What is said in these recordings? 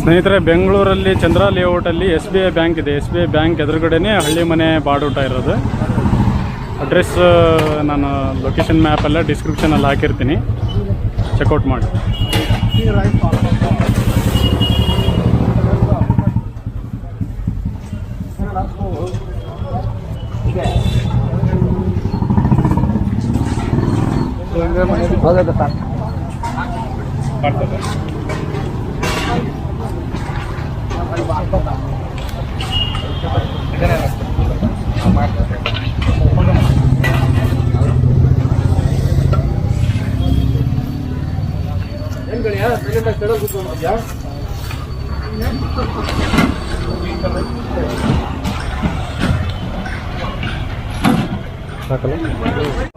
ಸ್ನೇಹಿತರೆ, ಬೆಂಗಳೂರಲ್ಲಿ ಚಂದ್ರ ಲೇಔಟಲ್ಲಿ ಎಸ್ ಬಿ ಐ ಬ್ಯಾಂಕ್ ಇದೆ. ಎಸ್ ಬಿ ಐ ಬ್ಯಾಂಕ್ ಎದುರುಗಡೆನೇ ಹಳ್ಳಿ ಮನೆ ಬಾಡೂಟ ಇರೋದು. ಅಡ್ರೆಸ್ ನಾನು ಲೊಕೇಶನ್ ಮ್ಯಾಪೆಲ್ಲ ಡಿಸ್ಕ್ರಿಪ್ಷನಲ್ಲಿ ಹಾಕಿರ್ತೀನಿ. ಚೆಕ್ಔಟ್ ಮಾಡಿ. Bagus depan. ಸಾಕಲ್ಲ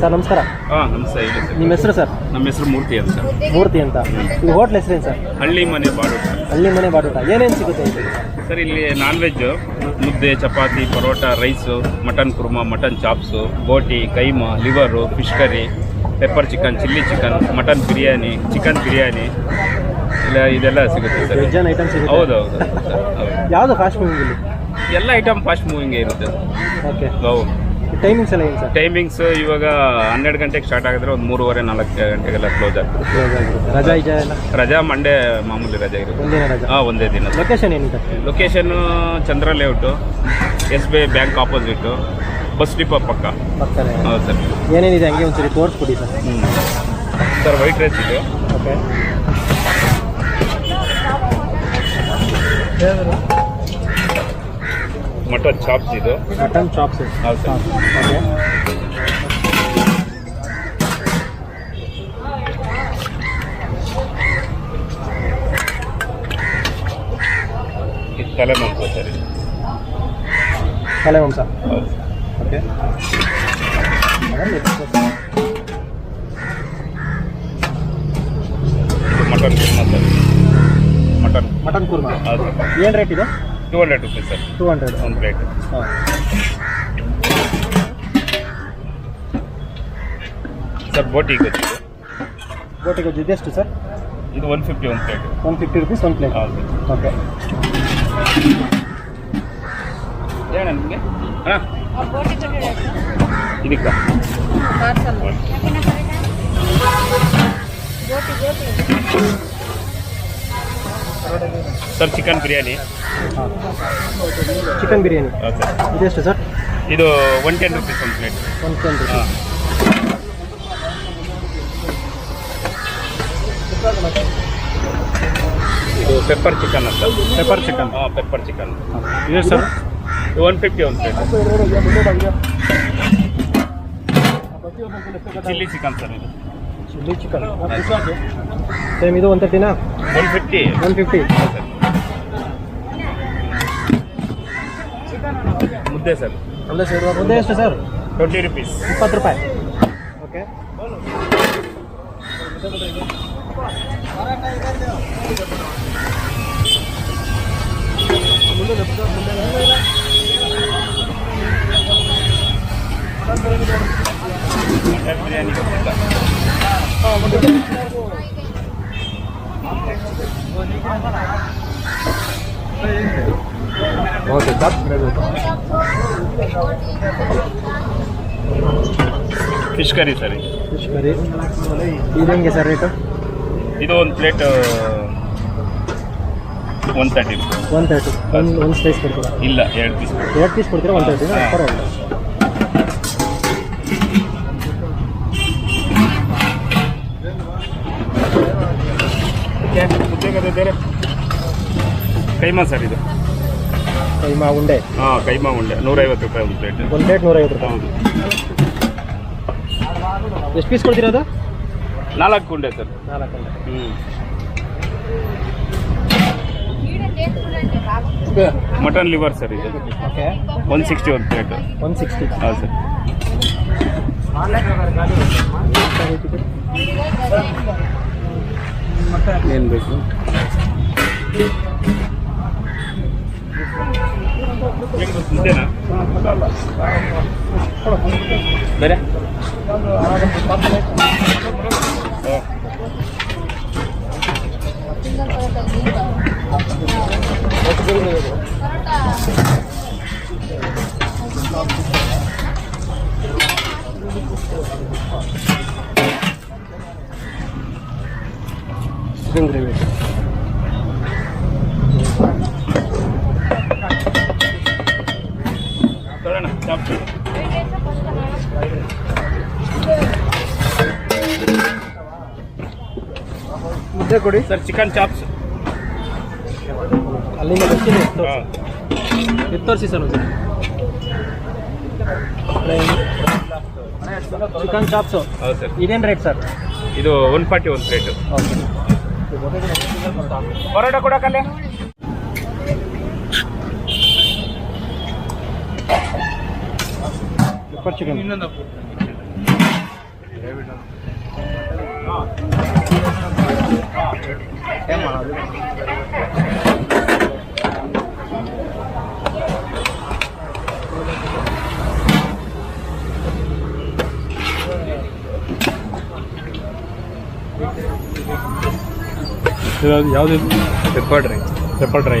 ಸರ್ ನಮಸ್ಕಾರ. ಹಾಂ ನಮಸ್ತೆ ಹೇಳಿ ಸರ್. ನಿಮ್ಮ ಹೆಸರು ಸರ್? ನಮ್ಮ ಹೆಸರು ಮೂರ್ತಿ ಅಂತ ಸರ್. ಮೂರ್ತಿ ಅಂತ. ಈ ಹೋಟ್ಲ್ ಹೆಸರೇನು ಸರ್? ಹಳ್ಳಿ ಮನೆ ಬಾಡೂಟ. ಹಳ್ಳಿ ಮನೆ ಬಾಡೂಟ. ಏನೇನು ಸಿಗುತ್ತೆ ಇಲ್ಲಿ? ಸರ್ ಇಲ್ಲಿ ನಾನ್ ವೆಜ್ ಮುದ್ದೆ chapati paratha rice mutton kurma mutton chops ಬೋಟಿ keema liver fish curry pepper chicken chilli chicken mutton biryani chicken biryani ಇಲ್ಲ ಇದೆಲ್ಲ ಸಿಗುತ್ತೆ ಸರ್. ವೆಜ್ ಐಟಮ್ ಸಿಗುತ್ತೆ? ಹೌದು ಹೌದು ಸರ್ ಹೌದು. ಯಾವುದು ಫಾಸ್ಟ್ ಮೂವಿಂಗ್ ಇಲ್ಲಿ? ಎಲ್ಲ ಐಟಮ್ ಫಾಸ್ಟ್ ಮೂವಿಂಗ್ ಇರುತ್ತೆ. ಓಕೆ ಹೌದು. ಟೈಮಿಂಗ್ಸ್ ಎಲ್ಲ ಏನು ಸರ್? ಟೈಮಿಂಗ್ಸ್ ಇವಾಗ ಹನ್ನೆರಡು ಗಂಟೆಗೆ ಸ್ಟಾರ್ಟ್ ಆಗಿದ್ರೆ ಒಂದು ಮೂರುವರೆ ನಾಲ್ಕು ಗಂಟೆಗೆಲ್ಲ ಕ್ಲೋಸ್ ಆಗ್ತದೆ. ಕ್ಲೋಸ್ ಆಗಿರುತ್ತೆ ರಜಾ ಇಜಾ ಎಲ್ಲ? ರಜಾ ಮಂಡೇ ಮಾಮೂಲಿ ರಜಾ ಇರುತ್ತೆ. ಒಂದಿನ ರಜಾ? ಹಾಂ ಒಂದೇ ದಿನ. ಲೊಕೇಶನ್ ಏನಿದೆ? Location Chandra layout S B I bank opposite bus depot ಪಕ್ಕ. ಪಕ್ಕನೇ. ಹೌದು ಸರ್. ಏನೇನಿದೆ? ಹಂಗೆ ಒಂದ್ಸರಿ ತೋರಿಸ್ಬಿಡಿ ಸರ್. ಹ್ಞೂ ಸರ್ ವೈಟ್ ರೈಸ್ ಇದು. ಓಕೆ ಮಟನ್ ಚಾಪ್ಸ್ ಇದು. ಮಟನ್ ಚಾಪ್ಸ್ ಹೌದು ಸರ್. ಓಕೆ. ಇದು ತಲೆ ಮಾಂಸ ಸರ್. ತಲೆ ಮಾಂಸ ಹೌದು okay. Mutton kurma sir. Mutton. Mutton kurma. ಹೌದು ಏನು ರೇಟ್ ಇದೆ? Two hundred rupees sir two hundred ಒಂದು ಪ್ಲೇಟ್ ಹಾಂ ಸರ್ ಬೋಟಿ ಗೊತ್ತಿದೆ ಬೋಟಿ ಗೊಜ್ಜು ಇದೆಷ್ಟು ಸರ್ ಇದು ಒನ್ ಫಿಫ್ಟಿ ಒಂದು plate one fifty rupees one plate ಹೌದು. ಓಕೆ ಹೇಳ ನಿಮಗೆ? ಹಾಂ ಇದಕ್ಕೆ? Sir chicken biryani. Chicken biryani. Okay sir ಇದೆಷ್ಟು ಸರ್? ಇದು ಒನ್ ಟೆನ್ ರುಪೀಸ್ ಒಂದು ಪ್ಲೇಟ್ ಒನ್ ಟೆನ್ ಹಾಂ. ಇದು ಪೆಪ್ಪರ್ ಚಿಕನ್ ಅಂತ. ಪೆಪ್ಪರ್ ಚಿಕನ್ ಹಾಂ ಪೆಪ್ಪರ್ ಚಿಕನ್ ಇದೆ ಸರ್ ಒನ್ ಫಿಫ್ಟಿ ಒಂದು ಪ್ಲೇಟ್ ಚಿಲ್ಲಿ ಚಿಕನ್ ಸರ್ ಇದು. ಚಿಲ್ಲಿ ಚಿಕನ್ ಸೇಮ್ ಇದು ಒನ್ ತರ್ಟಿನಾ ಒನ್ ಫಿಫ್ಟಿ ಒನ್ ಫಿಫ್ಟಿ ಮುದ್ದೆ ಸರ್ ಮುದ್ದೆ ಎಷ್ಟು ಸರ್ ಟ್ವೆಂಟಿ ರುಪೀಸ್ ಇಪ್ಪತ್ತು ರೂಪಾಯಿ ಓಕೆ ಮಟನ್ ಬಿರಿಯಾನಿ ಗೊತ್ತಿಲ್ಲ okay chop fish curry sir. Fish curry ಇದು ಹೆಂಗೆ ಸರ್ ರೇಟು ಇದು ಒಂದು plate one thirty one thirty ಒಂದು ಒಂದು ಸ್ಲೈಸ್ ಕೊಡ್ತೀರಾ? ಇಲ್ಲ ಎರಡು ಪೀಸ್ ಎರಡು ಪೀಸ್ ಕೊಡ್ತೀರಾ? ಒನ್ ತರ್ಟಿನಾ ಹಾ. ಪರವಾಗಿಲ್ಲ. ಕೈಮಾ ಸರ್ ಇದು. ಕೈಮಾ ಉಂಡೆ ಹಾಂ ಕೈಮಾ ಉಂಡೆ ನೂರೈವತ್ತು ರೂಪಾಯಿ ಒಂದು ಪ್ಲೇಟ್ ಒಂದು ಪ್ಲೇಟ್ ನೂರೈವತ್ತು ರೂಪಾಯಿ. ಹೌದು. ಎಷ್ಟು ಪೀಸ್ ಕೊಡ್ತೀರಾ ಅದು ನಾಲ್ಕು ಉಂಡೆ ಸರ್ ನಾಲ್ಕು ಉಂಡೆ ಹ್ಞೂ ಮಟನ್ ಲಿವರ್ ಸರ್ ಇದು. ಓಕೆ ಒನ್ ಸಿಕ್ಸ್ಟಿ ಒಂದು ಪ್ಲೇಟ್ ಒನ್ ಸಿಕ್ಸ್ಟಿ ಹಾಂ ಸರ್ ಏನು ಬೇಕು? ಮುದ್ದೆನಾ ಬೇರೆ ಚಿಕನ್ ಗ್ರೇವಿ ತಗೊಳ್ಳೋಣ ಮುದ್ದೆ ಕೊಡಿ. ಸರ್ ಚಿಕನ್ ಚಾಪ್ಸ್ ಅಲ್ಲಿಂದ ಬರ್ತೀನಿ. ಎತ್ತೋರಿಸಿ ಸರ್ ಒಂದು ಚಿಕನ್ ಚಾಪ್ಸು ಹೌದು ಸರ್. ಇದೇನು ರೇಟ್ ಸರ್? ಇದು ಒನ್ ಫಾರ್ಟಿ ಒಂದು ಪ್ಲೇಟು ಓಕೆ. ಪರೋಟ ಕೊಡೋಕಲ್ಲೇ ಪೆಪ್ಪರ್ ಡ್ರೈ ಯಾವುದು ಪೆಪ್ಪರ್ ಡ್ರೈ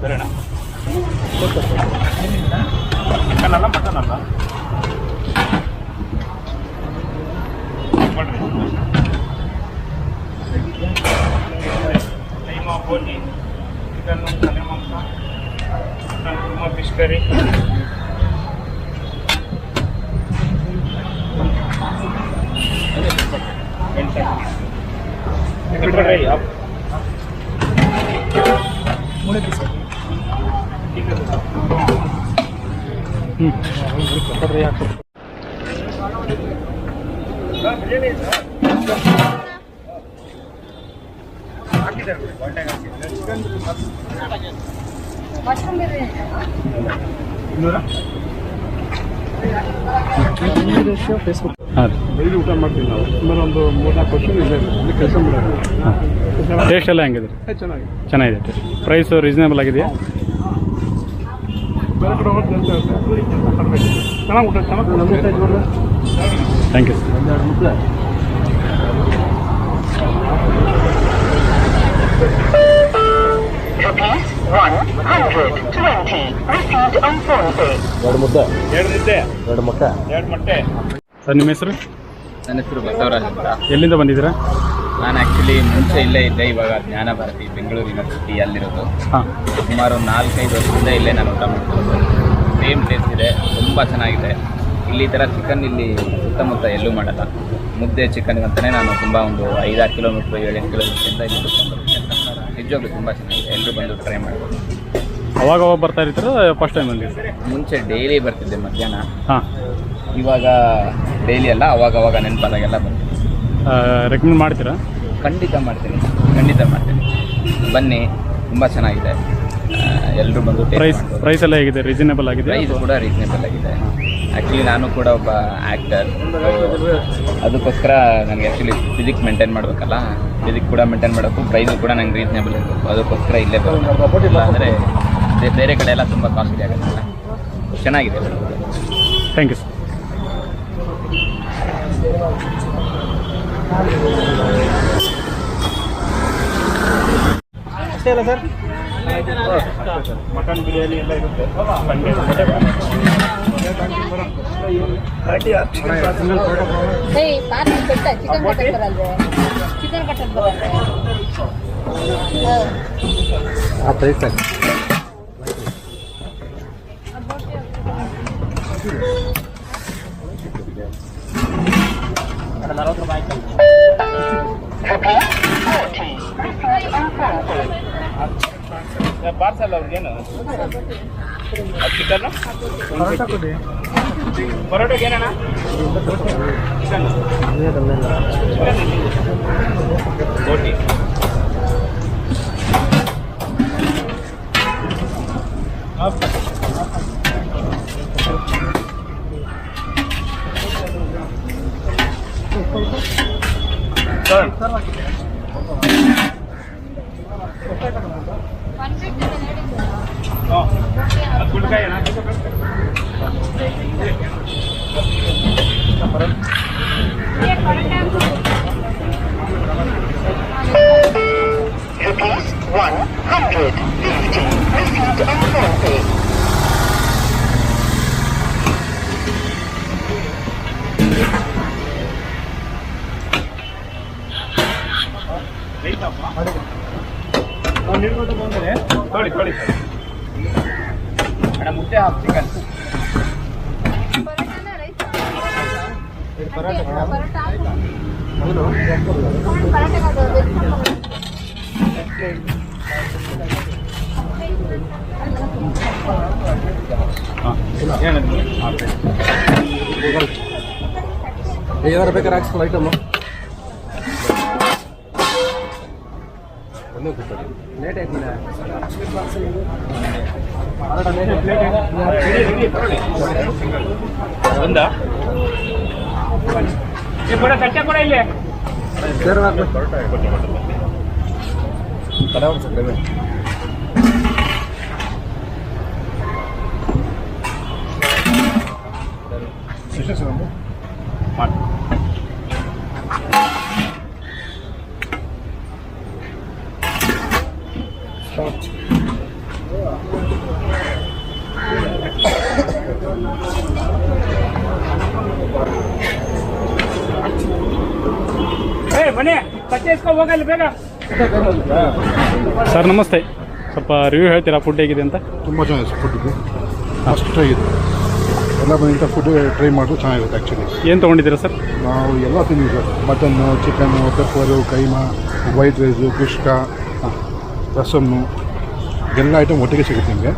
ಬರೋಣ ಚಿಕನ್ ಅಲ್ಲ ಮಟನ್ ಅಲ್ಲ ಲೈಮ ಬೋಟಿ ಚಿಕನ್ ತಲೆ ಮಾಂಸ chicken korma fish curry chicken Facebook daily ಊಟ ಮಾಡ್ತೀವಿ ನಾವು ಸುಮಾರು ಒಂದು ಮೂರ್ನಾಲ್ಕು ವರ್ಷ ಇದೆ ಇಲ್ಲಿ ಕೆಲಸ ಮಾಡೋದು ಟೇಸ್ಟ್ ಎಲ್ಲ ಹೆಂಗಿದೆ? ಚೆನ್ನಾಗಿದೆ. ಚೆನ್ನಾಗಿದೆ. ಪ್ರೈಸು ರೀಸನೇಬಲ್ ಆಗಿದೆಯಾ ಬೇರೆ ಕಡೆ ಹೋಗಿ ಕೆಲಸ ಇರುತ್ತೆ ಚೆನ್ನಾಗಿ ಊಟ ಚೆನ್ನಾಗಿ ನಮಗೆ ಸೈಜ್ ಬರಲ್ಲ ಥ್ಯಾಂಕ್ ಯು ಒಂದೆರಡು ಮುದ್ದೆ Rupees 120 received on phone pay. ಎರಡು ಮುದ್ದೆ ಎರಡು ಮುದ್ದೆ ಎರಡು ಮೊಟ್ಟೆ ಎರಡು ಮೊಟ್ಟೆ ಸರ್ ನಿಮ್ಮ ಹೆಸರು? ನನ್ನ ಹೆಸರು ಬಸವರಾಜ್ ಅಂತ. ಎಲ್ಲಿಂದ ಬಂದಿದ್ದೀರಾ? ನಾನು ಆ್ಯಕ್ಚುಲಿ ಮುಂಚೆ ಇಲ್ಲೇ ಇದ್ದೆ ಇವಾಗ ಜ್ಞಾನ ಭಾರತಿ ಬೆಂಗಳೂರು ಯೂನಿವರ್ಸಿಟಿ ಅಲ್ಲಿರೋದು. ಹಾಂ. ಸುಮಾರು ನಾಲ್ಕೈದು ವರ್ಷದಿಂದ ಇಲ್ಲೇ ನಾನು ಊಟ ಮಾಡ್ತಿರೋದು. ಸೇಮ್ ಟೇಸ್ಟ್ ಇದೆ ತುಂಬ ಚೆನ್ನಾಗಿದೆ. ಇಲ್ಲಿ ಈ ಥರ ಚಿಕನ್ ಇಲ್ಲಿ ಸುತ್ತಮುತ್ತ ಎಲ್ಲೂ ಮಾಡಲ್ಲ. ಮುದ್ದೆ ಚಿಕನ್ ಅಂತಲೇ ನಾನು ತುಂಬ ಒಂದು ಐದಾರು ಕಿಲೋಮೀಟ್ರ್ ಏಳೆಂಟು ಕಿಲೋಮೀಟ್ರಿಂದ ಇಲ್ಲಿ ಕುತ್ಕೊಂಡು ನಿಜವಾಗ್ಲೂ ತುಂಬ ಚೆನ್ನಾಗಿದೆ. ಎಲ್ಲರೂ ಬಂದು ಟ್ರೈ ಮಾಡ್ಬೋದು. ಅವಾಗ ಅವಾಗ ಬರ್ತಾ ಇರ್ತಾರೆ ಫಸ್ಟ್ ಟೈಮ್ ಅಲ್ಲಿ? ಮುಂಚೆ ಡೈಲಿ ಬರ್ತಿದ್ದೆ ಮಧ್ಯಾಹ್ನ. ಹಾಂ. ಇವಾಗ ಡೈಲಿ ಅಲ್ಲ ಅವಾಗ ಅವಾಗ ನೆನಪಾದಾಗೆಲ್ಲ ಬರ್ತೀನಿ ರೆಕಮೆಂಡ್ ಮಾಡ್ತೀರಾ? ಖಂಡಿತ ಮಾಡ್ತೀನಿ. ಖಂಡಿತ ಮಾಡ್ತೀನಿ. ಬನ್ನಿ ತುಂಬ ಚೆನ್ನಾಗಿದೆ. ಎಲ್ಲರೂ ಬಂದು ಪ್ರೈಸ್. ಪ್ರೈಸ್ ಎಲ್ಲ ಹೇಗಿದೆ? ರೀಸನೇಬಲ್ ಆಗಿದೆ ಪ್ರೈಸ್ ಕೂಡ ರೀಸನೇಬಲ್ ಆಗಿದೆ. ಆ್ಯಕ್ಚುಲಿ ನಾನು ಕೂಡ ಒಬ್ಬ ಆ್ಯಕ್ಟರ್ ಅದಕ್ಕೋಸ್ಕರ ನನಗೆ ಆ್ಯಕ್ಚುಲಿ ಫಿಸಿಕ್ ಮೇಂಟೈನ್ ಮಾಡಬೇಕಲ್ಲ? ಫಿಸಿಕ್ ಕೂಡ ಮೇಂಟೈನ್ ಮಾಡಬೇಕು ಪ್ರೈಸು ಕೂಡ ನಂಗೆ ರೀಸನೇಬಲ್ ಇರಬೇಕು ಅದಕ್ಕೋಸ್ಕರ ಇಲ್ಲೇ ಬರೋದು. ಅಂದರೆ ಬೇರೆ ಕಡೆ ಎಲ್ಲ ತುಂಬ ಕಾಸ್ಟ್ಲಿ ಆಗುತ್ತಲ್ಲ ಚೆನ್ನಾಗಿದೆ. ಥ್ಯಾಂಕ್ ಯು ಸರ್ ಅಷ್ಟೇ ಅಲ್ಲ ಸರ್? ಮಟನ್ ಬಿರಿಯಾನಿ ಎಲ್ಲ ಇರುತ್ತೆ. ನಲವತ್ತು ಏಯ್ ಪಾರ್ಸಲ್ ಅವ್ರಿಗೇನು ಚಿಕನ್ ಪರೋಟಕ್ಕೆ ಏನಣ್ಣ ಚಿಕನ್. ಬೋಟಿ. ಸರ್. perfect. ಏನದು ಏನಾರು ಬೇಕಾದ್ರೆ ಹಾಕ್ಸ್ಕೊಳ್ಳೋ ಐಟಮು ಒಂದೇ ಕೂತ್ಕೊಳ್ಳಿ ಲೇಟ್ ಆಯ್ತು ಒಂದಾ ಏ ಕೊಡ ತಟ್ಟೆ ಕೊಡ ಇಲ್ಲಿ ಸೇರ್ ಹಾಕ್ಬೇಕು ಕಡೆ ಒಂದು ಕಡಿಮೆ ಮಾಡಿ ಏ ಬನ್ನಿ. ತಟ್ಟೆ ಇಸ್ಕೊಂಡು ಹೋಗಲ್ಲ ಬೇಗ. ಸರ್ ನಮಸ್ತೆ. ಸ್ವಲ್ಪ ರಿವ್ಯೂ ಹೇಳ್ತೀರಾ? ಫುಡ್ ಹೇಗಿದೆ ಅಂತ? ತುಂಬ ಚೆನ್ನಾಗಿದೆ ಫುಡ್ ಇದು. ಫಸ್ಟ್ ಆಗಿದೆ ಎಲ್ಲ ಬಂದಿಂತ ಫುಡ್ ಟ್ರೈ ಮಾಡಿದ್ರು ಚೆನ್ನಾಗಿರುತ್ತೆ ಆ್ಯಕ್ಚುಲಿ ಏನು ತೊಗೊಂಡಿದ್ದೀರಾ ಸರ್? ನಾವು ಎಲ್ಲ ತಿಂದಿದ್ದೀವಿ sir. Mutton chicken pepper keema white rice kushka rasam. ಎಲ್ಲ ಐಟಮ್ ಒಟ್ಟಿಗೆ ಸಿಗುತ್ತೆ ನಿಮಗೆ.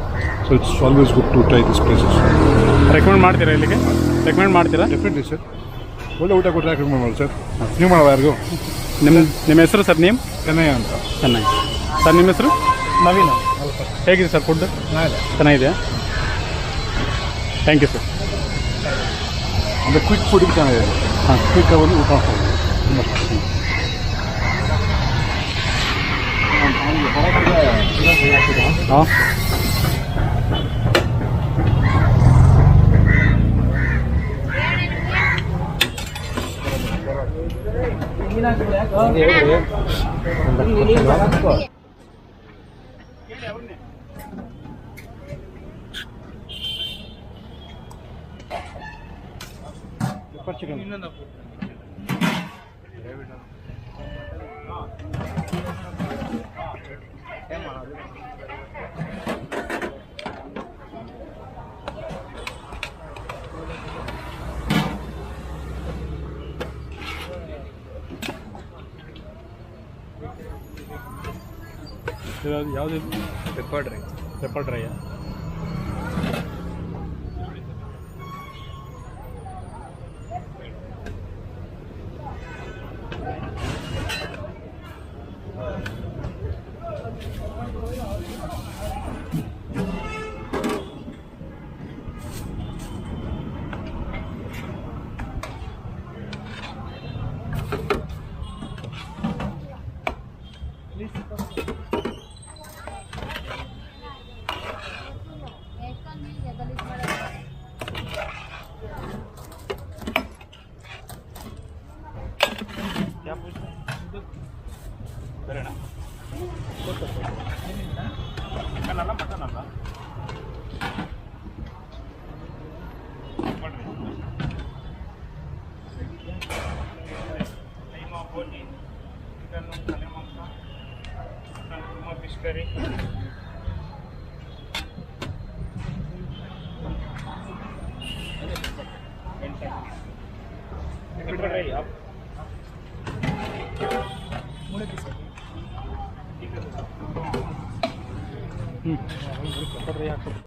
So it's always good to try this places recommend ಮಾಡ್ತೀರಾ ಇಲ್ಲಿಗೆ? ರೆಕಮೆಂಡ್ ಮಾಡ್ತೀರಾ? ಡೆಫಿನೆಟ್ಲಿ ಸರ್ ಒಳ್ಳೆ ಊಟ ಕೊಟ್ಟರೆ ರೆಕಮೆಂಡ್ ಮಾಡಿ ಸರ್ ನೀವು ಮಾಡೋ ಯಾರಿಗೂ? ನಿಮ್ಮ ನಿಮ್ಮ ಹೆಸರು ಸರ್ ನೇಮ್ ಚೆನ್ನಯ್ಯ ಅಂತ. ಚೆನ್ನಾಗಿ ಸರ್ ನಿಮ್ಮ ಹೆಸರು? ನವೀನ. ಹೇಗಿದೆ ಸರ್ ಫುಡ್ ಚೆನ್ನಾಗಿದೆ. ಥ್ಯಾಂಕ್ ಯು ಸರ್ ಅಂದರೆ ಕ್ವಿಕ್ ಫುಡಿಗೆ ಚೆನ್ನಾಗಿದೆ ಹಾಂ ಕ್ವಿಕ್ ಅವಲ್ಲಿ ಊಟ ಹಾಂ ಯಾವುದು? ಪೆಪ್ಪರ್ ಡ್ರೈ ಪೆಪ್ಪರ್ ಡ್ರೈಯಾ ಚಿಕನ್ ಅಲ್ಲ ಮಟನ್ ಅಲ್ಲ ಕೈಮಾ ಬೋಟಿ ಚಿಕನ್ ತಲೆ ಮಾಂಸ ಚಿಕನ್ ಕುರ್ಮಾ